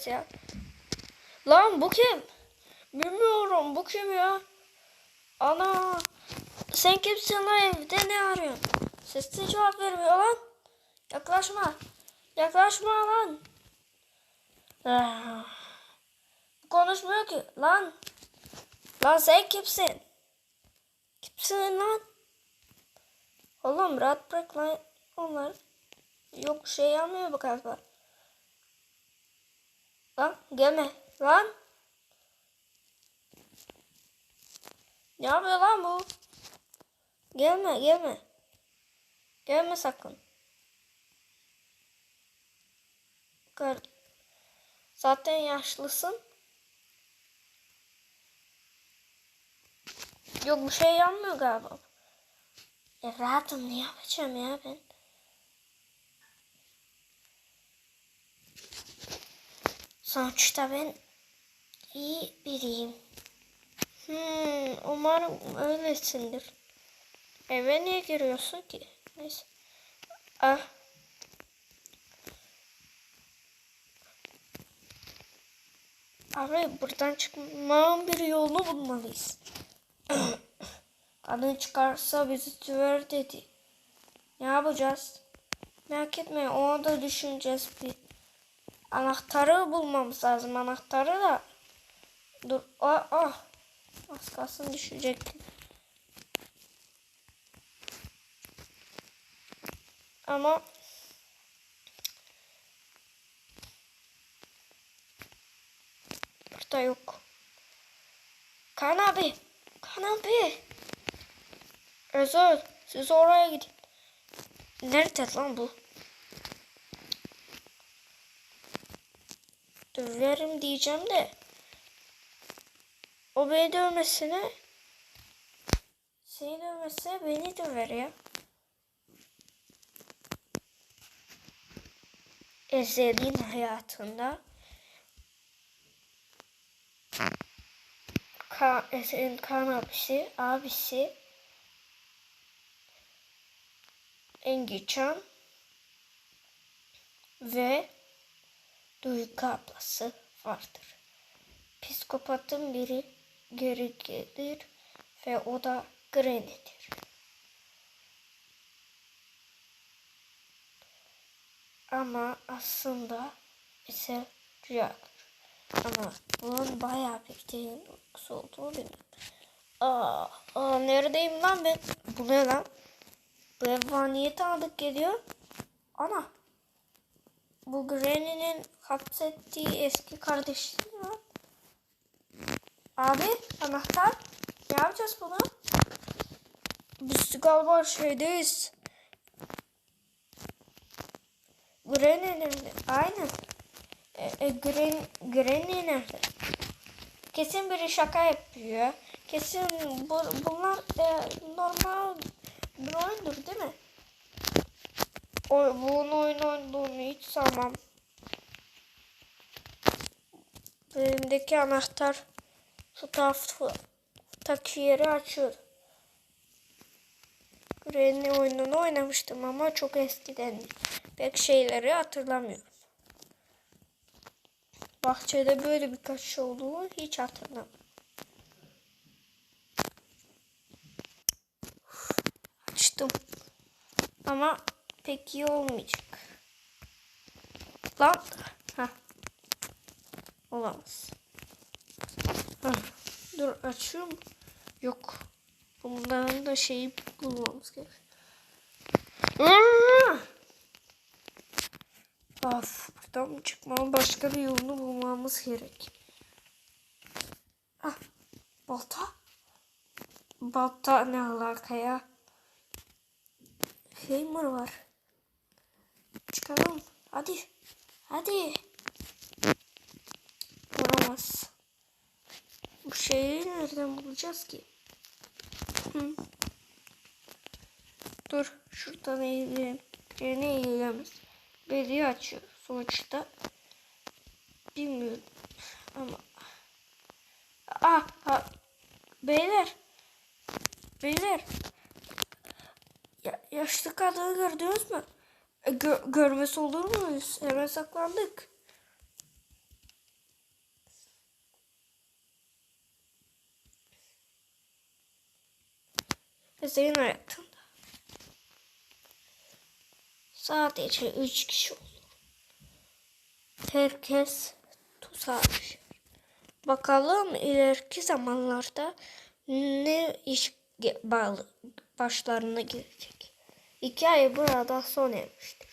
misiniz ya? Lan bu kim? Bilmiyorum bu kim ya? Ana sen kimsin lan evde ne arıyorsun? Sesli cevap vermiyor lan. Yaklaşma. Yaklaşma lan. Ah. Konuşmuyor ki lan. Lan sen kimsin? Kimsin lan? Oğlum rahat bırak lan onlar. Yok şey yapmıyor bu galiba. Lan gelme lan. Ne yapıyor lan bu? Gelme gelme. Gelme sakın. Kar Zaten yaşlısın. Yok bir şey yapmıyor galiba. E rahatım ne yapacağım ya ben? Sonuçta ben iyi biriyim. Hmm, umarım öylesindir. Eve niye giriyorsun ki? Neyse. Ah. Abi buradan çıkmanın bir yolunu bulmalıyız. Kadın çıkarsa bizi tüver dedi. Ne yapacağız? Merak etme onu da düşüneceğiz bir. Anahtarı bulmamız lazım. Anahtarı da. Dur. Ah, ah. Az kalsın düşecektim. Ama burada yok. Kan abi. Kan abi. Özel. Siz oraya gidin. Nerede lan bu? Döverim diyeceğim de. O beni dövmesine seni dövmesine beni döver ya. Ezel'in hayatında Ka Ezel'in kan abisi, abisi Engican ve Duygu ablası vardır. Psikopatın biri geri gelir ve o da Granny'dir. Ama aslında ise rüyadır. Ama bunun bayağı bir uykusu olduğunu bilmiyorum. Aa, aa, neredeyim lan ben? Bu ne lan? Bu ev tanıdık geliyor? Ana. Bu Granny'nin hapsettiği eski kardeşi lan? Abi anahtar. Ne yapacağız bunu? Biz galiba şeydeyiz. Granny nerede? Aynen. E, e, Granny nerede? Kesin biri şaka yapıyor. Kesin bu, bunlar e, normal bir oyundur değil mi? O, bunun oyun olduğunu hiç sanmam. Elimdeki anahtar şu taraftaki yeri açıyor. Granny oyununu oynamıştım ama çok eskiden. Pek şeyleri hatırlamıyorum. Bahçede böyle birkaç şey olduğunu hiç hatırlamıyorum. Açtım. Ama pek iyi olmayacak. Lan. Heh. Olamaz. Heh. Dur açıyorum. Yok. Bundan da şeyi bulmamız gerek. Of, buradan çıkmanın başka bir yolunu bulmamız gerek. Ah, balta. Balta ne alaka ya? Hammer var. Çıkalım. Hadi. Hadi. Olamaz. Bu şeyi nereden bulacağız ki? Hı. Dur. Şuradan eğilelim. Yerine eğilemez. Belli açıyor sonuçta. Bilmiyorum. Ama Ah, ah. Beyler. Beyler. Ya, yaşlı kadını gördünüz mü? E, görmesi olur mu? Hemen saklandık. Senin hayatında. Sadece üç kişi olur. Herkes tuzağa. Bakalım ileriki zamanlarda ne iş bağlı başlarına gelecek. iki ay burada son ermişti.